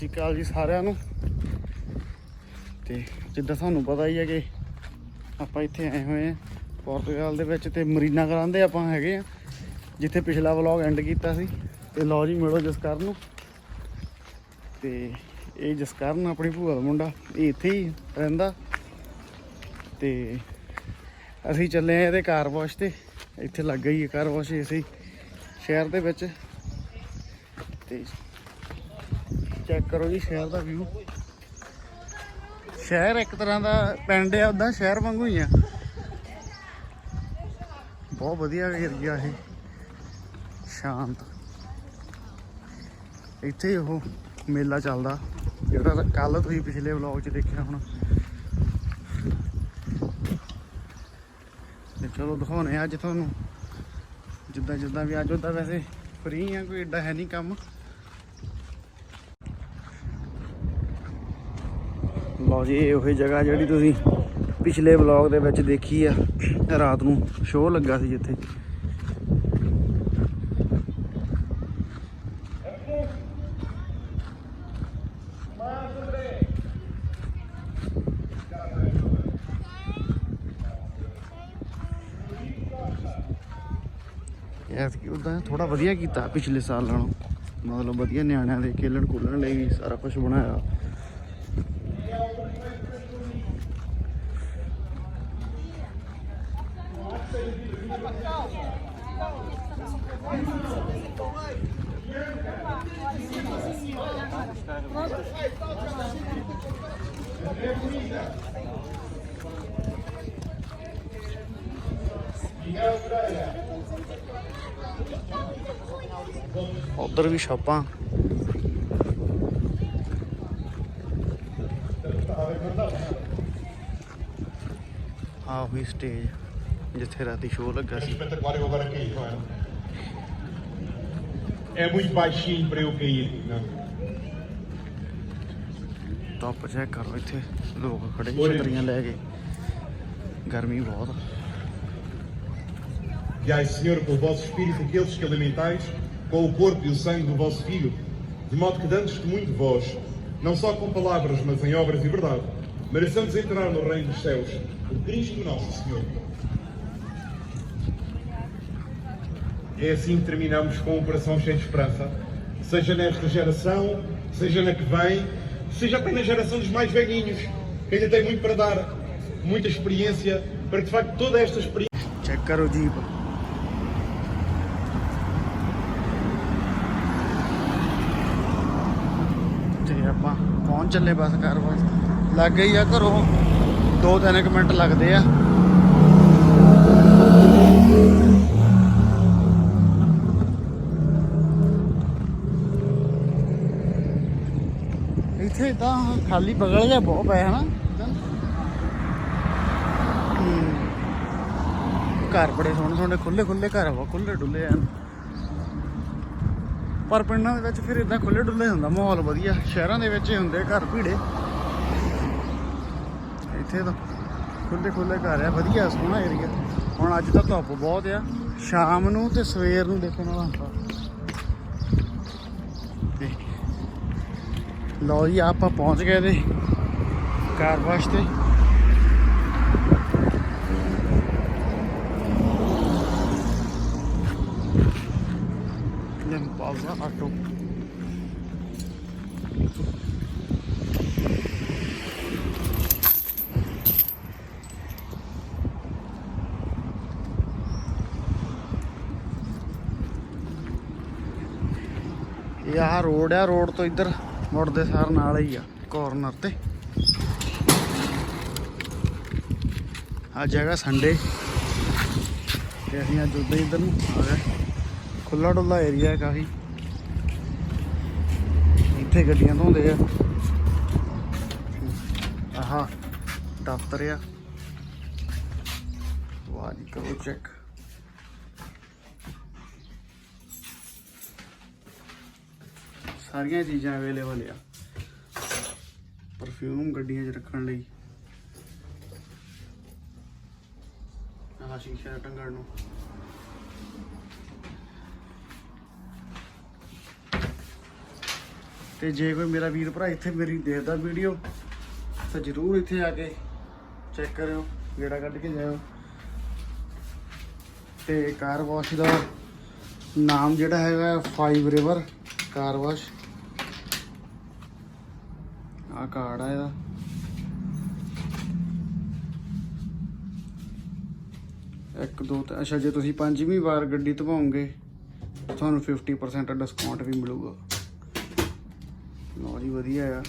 ਸ਼੍ਰੀ ਅਕਾਲ ਜੀ ਸਾਰਿਆਂ ਨੂੰ। ਤੇ ਜਿੱਦਾਂ ਤੁਹਾਨੂੰ ਪਤਾ ਹੀ ਹੈ ਕਿ ਆਪਾਂ ਇੱਥੇ ਆਏ ਹੋਏ ਆ ਪੋਰਟੁਗਲ ਦੇ ਵਿੱਚ ਤੇ ਮਰੀਨਾ ਕਰਾਂਦੇ ਆਪਾਂ ਹੈਗੇ ਆ ਜਿੱਥੇ ਪਿਛਲਾ ਵਲੌਗ ਐਂਡ ਕੀਤਾ ਸੀ। ਤੇ ਲਓ ਜੀ, ਮਿਲੋ ਜਸਕਰਨ ਨੂੰ। ਤੇ ਇਹ ਜਸਕਰਨ ਆਪਣੀ ਭੂਆ ਦਾ ਮੁੰਡਾ, ਇਹ ਇੱਥੇ ਹੀ ਰਹਿੰਦਾ। ਤੇ ਅਸੀਂ ਚੱਲੇ ਆ ਇਹਦੇ ਕਾਰ ਵਾਸ਼ ਤੇ। ਇੱਥੇ ਲੱਗ ਗਈ ਹੈ ਕਾਰ ਵਾਸ਼ ਇਸੇ ਸ਼ਹਿਰ ਦੇ ਵਿੱਚ। ਤੇ ਚੈੱਕ ਕਰੋ ਜੀ, ਸ਼ਹਿਰ ਦਾ ਵਿਊ ਸ਼ਹਿਰ ਇੱਕ ਤਰ੍ਹਾਂ ਦਾ ਪਿੰਡ ਆ ਉਦਾਂ ਸ਼ਹਿਰ ਵਾਂਗੂ ਹੀ ਆ। ਬਹੁਤ ਵਧੀਆ ਏਰੀਆ ਇਹ। ਸ਼ਾਂਤ। ਇੱਥੇ ਉਹ ਮੇਲਾ ਚੱਲਦਾ, ਜਿਹੜਾ ਕੱਲ ਤੁਸੀਂ ਪਿਛਲੇ ਵਲੌਗ 'ਚ ਦੇਖਿਆ ਹੋਣਾ। ਤੇ ਚਲੋ ਦਿਖਾਉਣੇ ਆ ਅੱਜ ਤੁਹਾਨੂੰ। ਜਿੱਦਾਂ ਜਿੱਦਾਂ ਵੀ ਅੱਜ ਉਦਾਂ ਵੈਸੇ ਫ੍ਰੀ ਆ, ਕੋਈ ਏਡਾ ਹੈ ਨਹੀਂ ਕੰਮ। ਲਓ ਜੀ, ਇਹ ਉਹੀ ਜਗ੍ਹਾ ਜਿਹੜੀ ਤੁਸੀਂ ਪਿਛਲੇ ਵਲੌਗ ਦੇ ਵਿੱਚ ਦੇਖੀ ਆ। ਰਾਤ ਨੂੰ ਸ਼ੋਅ ਲੱਗਾ ਸੀ ਜਿੱਥੇ। ਐਸ ਕਿ ਉਦਾਂ ਥੋੜਾ ਵਧੀਆ ਕੀਤਾ ਪਿਛਲੇ ਸਾਲ ਨਾਲੋਂ ਮਤਲਬ ਵਧੀਆ ਨਿਆਣਿਆਂ ਦੇ ਖੇਲਣ ਕੁੱਲਣ ਲਈ ਵੀ ਸਾਰਾ ਕੁਝ ਬਣਾਇਆ। ਉਧਰ ਵੀ ਸ਼ਾਪਾਂ ਆਹ ਵੀ ਸਟੇਜ ਜਿੱਥੇ ਰਾਤੀ ਸ਼ੋਅ ਲੱਗਾ ਸੀ espetacular eu agora caí, não é? É muito baixinho para eu cair. Não. Top check ਕਰੋ ਇੱਥੇ ਲੋਕ ਖੜੇ ਨੇ ਛਤਰੀਆਂ ਲੈ ਕੇ ਗਰਮੀ ਬਹੁਤ ਆ। Dai, Senhor, com o vosso espírito aqueles que alimentais, com o corpo e o sangue do vosso Filho, de modo que dando testemunho de vós, não só com palavras, mas em obras e verdade, mereçamos entrar no reino dos céus, por Cristo nosso Senhor. É assim que terminamos com um coração cheio de esperança, seja nesta geração, seja na que vem, seja até na geração dos mais velhinhos, que ainda tem muito para dar, muita experiência, para que de facto toda esta experiência. Check ਕਰੋ jeep ਤੇ ਆਪਾਂ ਪਹੁੰਚ ਚੱਲੇ ਬਸ ਘਰ ਵਾਸਤੇ ਲੱਗ ਗਈ ਆ ਘਰੋਂ 2-3 ਮਿੰਟ ਲੱਗਦੇ ਆ ਇੱਥੇ ਤਾਂ ਖਾਲੀ ਬਗਲ ਜਿਹਾ ਬਹੁਤ ਪਿਆ ਹਨਾ ਘਰ ਬੜੇ ਸੋਹਣੇ ਸੋਹਣੇ ਖੁੱਲੇ ਖੁੱਲੇ ਘਰ ਵਾ ਖੁੱਲੇ ਡੁੱਲੇ ਆ। ਪਰ ਪਿੰਡਾਂ ਦੇ ਵਿੱਚ ਫਿਰ ਇਦਾਂ ਖੁੱਲੇ ਡੁੱਲੇ ਹੁੰਦਾ, ਮਾਹੌਲ ਵਧੀਆ। ਸ਼ਹਿਰਾਂ ਦੇ ਵਿੱਚ ਹੀ ਹੁੰਦੇ ਘਰ ਭੀੜੇ। ਇੱਥੇ ਤਾਂ ਖੁੱਲੇ ਖੁੱਲੇ ਘਰ ਆ, ਵਧੀਆ ਸੋਹਣਾ ਏਰੀਆ ਹੁਣ ਅੱਜ ਤਾਂ ਧੁੱਪ ਬਹੁਤ ਆ। ਸ਼ਾਮ ਨੂੰ ਤੇ ਸਵੇਰ ਨੂੰ ਦੇਖਣ ਵਾਲਾ ਹੁੰਦਾ ਤੇ। ਲਓ ਜੀ ਆਪਾਂ ਪਹੁੰਚ ਗਏ ਤੇ ਕਾਰ ਵਾਸ਼ ਤੇ। Limpausa auto. ਇਹ ਆਹ ਰੋਡ ਆ, ਰੋਡ ਤੋਂ ਇੱਧਰ ਮੁੜਦੇ ਸਾਰ ਨਾਲ ਹੀ ਆ ਕਾਰਨਰ ਤੇ। ਆ ਜਗ੍ਹਾ ਸੰਡੇ ਤੇ ਅਸੀਂ ਅੱਜ ਉੱਧਰ ਇੱਧਰ ਨੂੰ ਆ ਗਏ। ਖੁੱਲਾ ਡੁੱਲਾ ਏਰੀਆ ਹੈ ਕਾਫੀ। ਇੱਥੇ ਗੱਡੀਆਂ ਧੋਂਦੇ ਆ। ਆਹਾ ਦਫ਼ਤਰ ਆ। ਵਾਹ ਜੀ, ਕਰੋ ਚੈੱਕ ਸਾਰੀਆਂ ਚੀਜ਼ਾਂ ਅਵੇਲੇਬਲ ਆ। ਪਰਫਿਊਮ ਗੱਡੀਆਂ 'ਚ ਰੱਖਣ ਲਈ। ਆਹ ਸ਼ੀਸ਼ਾ ਟੰਗਣ ਨੂੰ। ਤੇ ਜੇ ਕੋਈ ਮੇਰਾ ਵੀਰ ਭਰਾ ਇੱਥੇ ਮੇਰੀ ਦੇਖਦਾ ਵੀਡੀਓ ਤਾਂ ਜਰੂਰ ਇੱਥੇ ਆ ਕੇ ਚੈੱਕ ਕਰਿਓ, ਗੇੜਾ ਕੱਢ ਕੇ ਜਾਇਓ। ਤੇ ਕਾਰ ਵਾਸ਼ ਦਾ ਨਾਮ ਜਿਹੜਾ ਹੈਗਾ ਫਾਈਵ ਰਿਵਰ ਕਾਰ ਵਾਸ਼ ਆ ਕਾਰਡ ਆ ਇਹਦਾ। ਇੱਕ, ਦੋ ਤੇ, ਅੱਛਾ, ਜੇ ਤੁਸੀਂ ਪੰਜਵੀਂ ਵਾਰ ਗੱਡੀ ਧਵਾਓਗੇ ਤੁਹਾਨੂੰ 50% ਡਿਸਕਾਊਂਟ ਵੀ ਮਿਲੂਗਾ। ਲਓ ਜੀ, ਵਧੀਆ ਆ।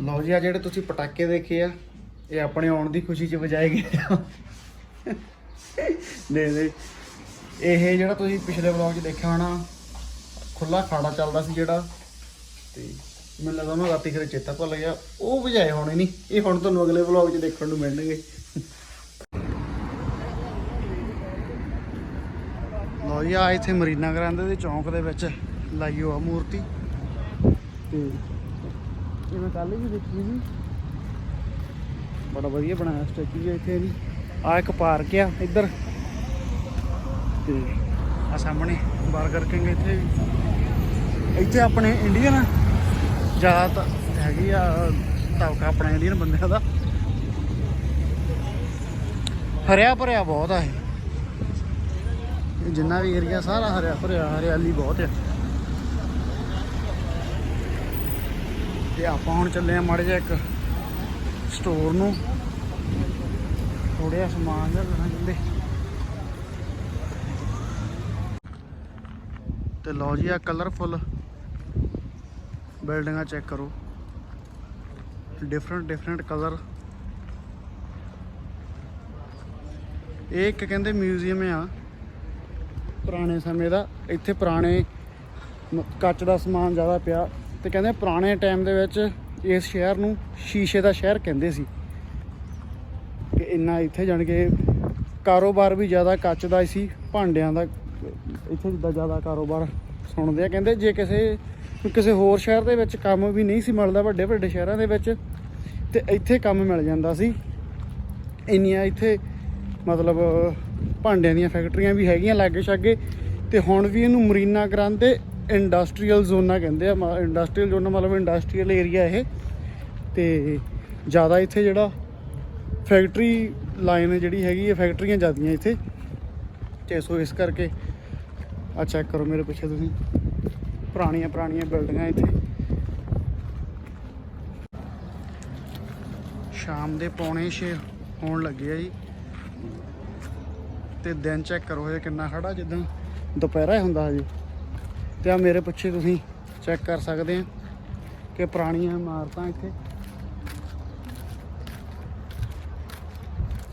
ਲਓ ਜੀ, ਆ ਜਿਹੜੇ ਤੁਸੀਂ ਪਟਾਕੇ ਦੇਖੇ ਆ, ਇਹ ਆਪਣੇ ਆਉਣ ਦੀ ਖੁਸ਼ੀ 'ਚ ਵਜਾਏ ਗਏ ਆ। ਨਹੀਂ ਨਹੀਂ ਇਹ ਜਿਹੜਾ ਤੁਸੀਂ ਪਿਛਲੇ ਵਲੌਗ 'ਚ ਦੇਖਿਆ ਹੋਣਾ ਖੁੱਲਾ ਖਾੜਾ ਚੱਲਦਾ ਸੀ ਜਿਹੜਾ, ਤੇ ਮੈਨੂੰ ਲੱਗਦਾ ਮੈਂ ਰਾਤੀ ਖਰੇ ਚੇਤਾ ਭੁੱਲ ਗਿਆ। ਉਹ ਵਜਾਏ ਹੋਣੇ ਨਹੀਂ, ਇਹ ਹੁਣ ਤੁਹਾਨੂੰ ਅਗਲੇ ਵਲੌਗ 'ਚ ਦੇਖਣ ਨੂੰ ਮਿਲਣਗੇ। ਲਓ ਜੀ, ਆ ਇੱਥੇ ਮਰੀਨਾ ਗਰਾਂਦੇ ਦੇ ਚੌਂਕ ਦੇ ਵਿੱਚ ਲਾਈਓ ਆ ਮੂਰਤੀ। ਤੇ ਇਹ ਮੈਂ ਕੱਲ ਵੀ ਦੇਖੀ ਸੀ। ਬੜਾ ਵਧੀਆ ਬਣਾਇਆ ਸਟੈਚੂ ਜਿਹਾ ਇੱਥੇ ਵੀ। ਆ ਇੱਕ ਪਾਰਕ ਆ ਇੱਧਰ। ਤੇ ਆ ਸਾਹਮਣੇ ਬਰਗਰ ਕਿੰਗ ਇੱਥੇ ਵੀ। ਇੱਥੇ ਆਪਣੇ ਇੰਡੀਅਨ ਜ਼ਿਆਦਾ ਹੈਗੀ ਆ, ਤਬਕਾ ਆਪਣੇ ਇੰਡੀਅਨ ਬੰਦਿਆਂ ਦਾ। ਹਰਿਆ ਭਰਿਆ ਬਹੁਤ ਆ ਇਹ। ਜਿੰਨਾ ਵੀ ਏਰੀਆ ਸਾਰਾ ਹਰਿਆ ਭਰਿਆ, ਹਰਿਆਲੀ ਬਹੁਤ ਆ। ਤੇ ਆਪਾਂ ਹੁਣ ਚੱਲੇ ਆ ਮਾੜੇ ਜਿਹਾ ਇੱਕ ਸਟੋਰ ਨੂੰ। ਥੋੜਾ ਜਿਹਾ ਸਮਾਨ ਜਿਹਾ ਲੈਣਾ ਕਹਿੰਦੇ। ਤੇ ਲਓ ਜੀ ਆ ਕਲਰਫੁੱਲ ਬਿਲਡਿੰਗਾਂ ਚੈੱਕ ਕਰੋ। ਡਿਫਰੈਂਟ ਡਿਫਰੈਂਟ ਕਲਰ ਇਹ ਇੱਕ ਕਹਿੰਦੇ ਮਿਊਜ਼ੀਅਮ ਆ। ਪੁਰਾਣੇ ਸਮੇਂ ਦਾ। ਇੱਥੇ ਪੁਰਾਣੇ ਕੱਚ ਦਾ ਸਮਾਨ ਜ਼ਿਆਦਾ ਪਿਆ। ਤੇ ਕਹਿੰਦੇ ਪੁਰਾਣੇ ਟਾਈਮ ਦੇ ਵਿੱਚ ਇਸ ਸ਼ਹਿਰ ਨੂੰ ਸ਼ੀਸ਼ੇ ਦਾ ਸ਼ਹਿਰ ਕਹਿੰਦੇ ਸੀ। ਕਿ ਇੰਨਾ ਇੱਥੇ ਜਾਣ ਕੇ ਕਾਰੋਬਾਰ ਵੀ ਜ਼ਿਆਦਾ ਕੱਚ ਦਾ ਸੀ, ਭਾਂਡਿਆਂ ਦਾ, ਇੱਥੇ ਜਿੱਦਾਂ ਜ਼ਿਆਦਾ ਕਾਰੋਬਾਰ ਸੁਣਦੇ ਆ। ਕਹਿੰਦੇ ਜੇ ਕਿਸੇ ਕਿਸੇ ਹੋਰ ਸ਼ਹਿਰ ਦੇ ਵਿੱਚ ਕੰਮ ਵੀ ਨਹੀਂ ਸੀ ਮਿਲਦਾ ਵੱਡੇ ਵੱਡੇ ਸ਼ਹਿਰਾਂ ਦੇ ਵਿੱਚ, ਤੇ ਇੱਥੇ ਕੰਮ ਮਿਲ ਜਾਂਦਾ ਸੀ। ਇੰਨੀਆਂ ਇੱਥੇ ਮਤਲਬ ਭਾਂਡਿਆਂ ਦੀਆਂ ਫੈਕਟਰੀਆਂ ਵੀ ਹੈਗੀਆਂ ਲਾਗੇ ਛਾਗੇ ਤੇ ਹੁਣ ਵੀ ਇਹਨੂੰ ਮਰੀਨਾ ਗ੍ਰਾਂਦੇ ਇੰਡਸਟਰੀਅਲ ਜ਼ੋਨਾਂ ਕਹਿੰਦੇ ਆ ਇੰਡਸਟਰੀਅਲ ਜ਼ੋਨ ਮਤਲਬ ਇੰਡਸਟਰੀਅਲ ਏਰੀਆ ਇਹ। ਤੇ ਜ਼ਿਆਦਾ ਇੱਥੇ ਜਿਹੜਾ ਫੈਕਟਰੀ ਲਾਈਨ ਜਿਹੜੀ ਹੈਗੀ ਹੈ ਫੈਕਟਰੀਆਂ ਜ਼ਿਆਦੀਆਂ ਇੱਥੇ। ਤੇ ਸੋ ਇਸ ਕਰਕੇ ਆ ਚੈੱਕ ਕਰੋ ਮੇਰੇ ਪਿੱਛੇ ਤੁਸੀਂ। ਪੁਰਾਣੀਆਂ ਪੁਰਾਣੀਆਂ ਬਿਲਡਿੰਗਾਂ ਇੱਥੇ। ਸ਼ਾਮ ਦੇ ਪੌਣੇ 6 ਹੋਣ ਲੱਗੇ ਆ ਜੀ। ਤੇ ਦਿਨ ਚੈੱਕ ਕਰੋ ਇਹ ਕਿੰਨਾ ਖੜਾ, ਜਿੱਦਾਂ ਦੁਪਹਿਰਾ ਹੁੰਦਾ ਹੈ ਜੀ ਤੇ ਆ ਮੇਰੇ ਪਿੱਛੇ ਤੁਸੀਂ ਚੈੱਕ ਕਰ ਸਕਦੇ ਆ ਕਿ ਪੁਰਾਣੀਆਂ ਇਮਾਰਤਾਂ ਇੱਥੇ।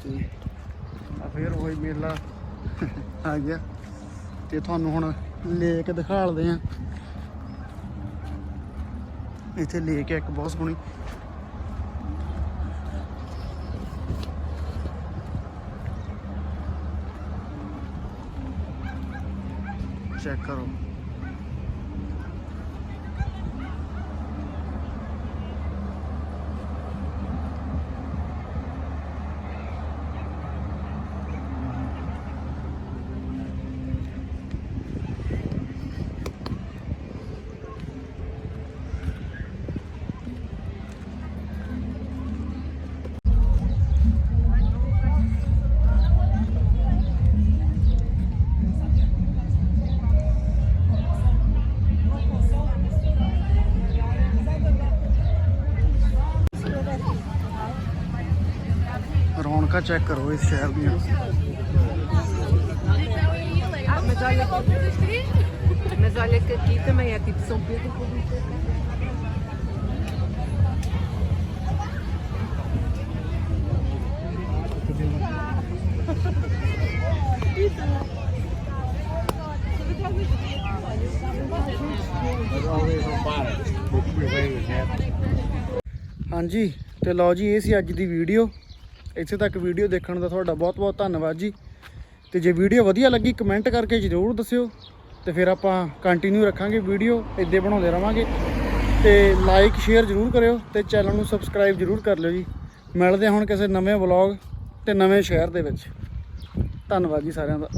ਤੇ ਆ ਫੇਰ ਉਹੀ ਮੇਲਾ ਆ ਗਿਆ। ਤੇ ਤੁਹਾਨੂੰ ਹੁਣ ਲੇਕ ਦਿਖਾਲਦੇ ਆ। ਇੱਥੇ ਲੇਕ ਹੈ ਇੱਕ ਬਹੁਤ ਸੋਹਣੀ। ਚੈੱਕ ਕਰੋ। ਰੌਣਕਾਂ ਚੈੱਕ ਕਰੋ ਇਸ ਸ਼ਹਿਰ ਦੀਆਂ Mas olha, mas olha que aqui também é tipo São Pedro com ਹਾਂਜੀ ਤੇ ਲਓ ਜੀ ਇਹ ਸੀ ਅੱਜ ਦੀ ਵੀਡੀਓ ਇੱਥੇ ਤੱਕ ਵੀਡੀਓ ਦੇਖਣ ਦਾ ਤੁਹਾਡਾ ਬਹੁਤ ਬਹੁਤ ਧੰਨਵਾਦ ਜੀ। ਤੇ ਜੇ ਵੀਡੀਓ ਵਧੀਆ ਲੱਗੀ ਕਮੈਂਟ ਕਰਕੇ ਜ਼ਰੂਰ ਦੱਸਿਓ। ਤੇ ਫਿਰ ਆਪਾਂ ਕੰਟੀਨਿਊ ਰੱਖਾਂਗੇ ਵੀਡੀਓ ਇੱਦੇ ਬਣਾਉਂਦੇ ਰਵਾਂਗੇ। ਤੇ ਲਾਈਕ ਸ਼ੇਅਰ ਜ਼ਰੂਰ ਕਰਿਓ ਤੇ ਚੈਨਲ ਨੂੰ ਸਬਸਕ੍ਰਾਈਬ ਜ਼ਰੂਰ ਕਰ ਲਿਓ ਜੀ। ਮਿਲਦੇ ਹਾਂ ਹੁਣ ਕਿਸੇ ਨਵੇਂ ਵਲੌਗ ਤੇ ਨਵੇਂ ਸ਼ਹਿਰ ਦੇ ਵਿੱਚ। ਧੰਨਵਾਦ ਜੀ ਸਾਰਿਆਂ ਦਾ।